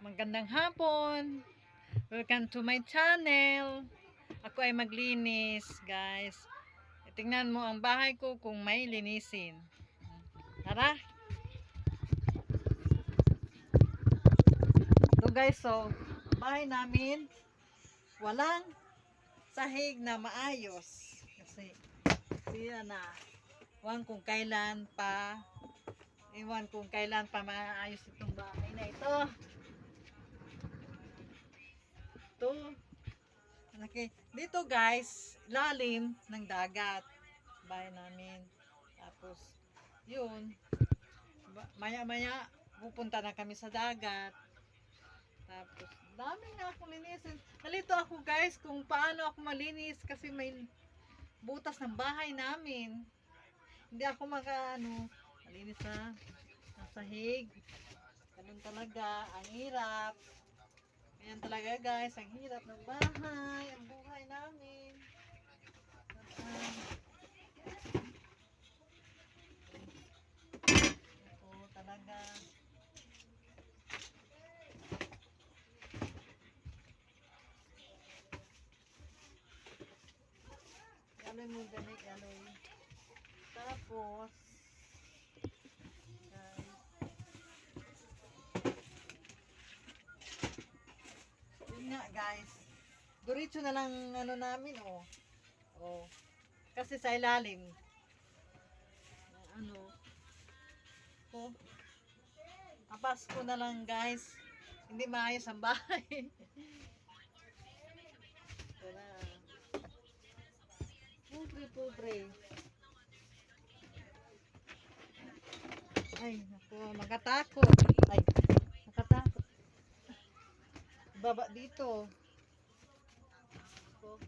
Magandang hapon. Welcome to my channel. Ako ay maglinis, guys. Tingnan mo ang bahay ko kung may linisin. Tara. Ito guys, so bahay namin walang sahig na maayos. Kasi siya na Iwan kung kailan pa Iwan kung kailan pa maayos itong bahay na ito. Ito. Okay. Dito guys, lalim ng dagat. Bahay namin. Tapos, yun. Maya-maya, pupunta na kami sa dagat. Tapos, dami na akong linisin. Nalito ako guys kung paano ako malinis kasi may butas ng bahay namin. Hindi ako maka, ano, malinis na ng sahig. Ganun talaga, ang hirap. Ayan talaga guys, ang hirap ng bahay, ang buhay namin. Ito talaga. Yaloy mo gani, yaloy. Tapos, guys, yun nga guys, diretso na lang ano namin oh. Oh. Kasi sa ilalim. Ano. Oh. Apas ko na lang guys. Hindi maayos ang bahay. Ito na. Pobre, pobre. Ay, naku, nakatakot. Ay, nakatakot. Baba dito. Ako.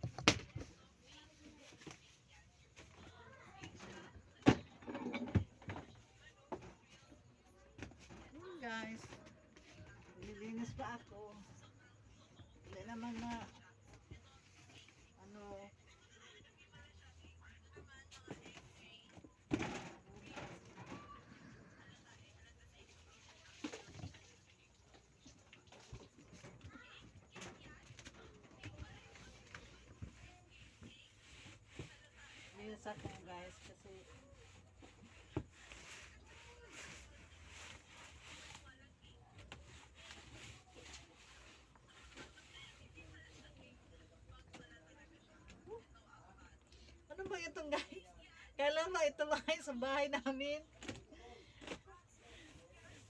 Yun, guys. Nililinis pa ako. Hindi naman na ano Linis ako guys kasi Ano ba itong guys? Kailan ba ito bahay sa bahay namin?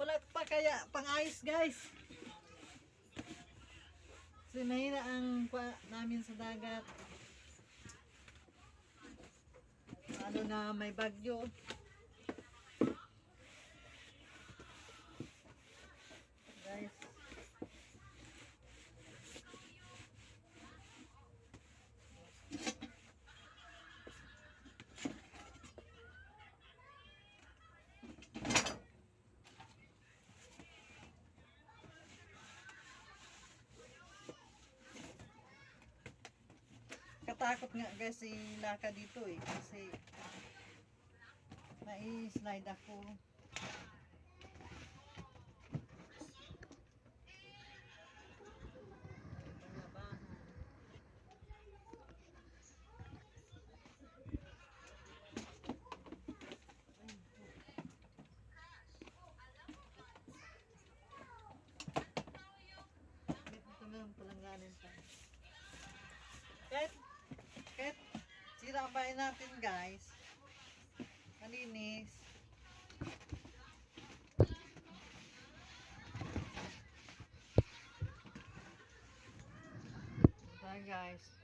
Wala pa kaya pang-ayos guys. Kasi mahina ang namin sa dagat. Ano na may bagyo. Guys. Katakot nga guys si Laka dito eh kasi nai-slide ako. Kahit bahay natin guys. Malinis. Bye guys.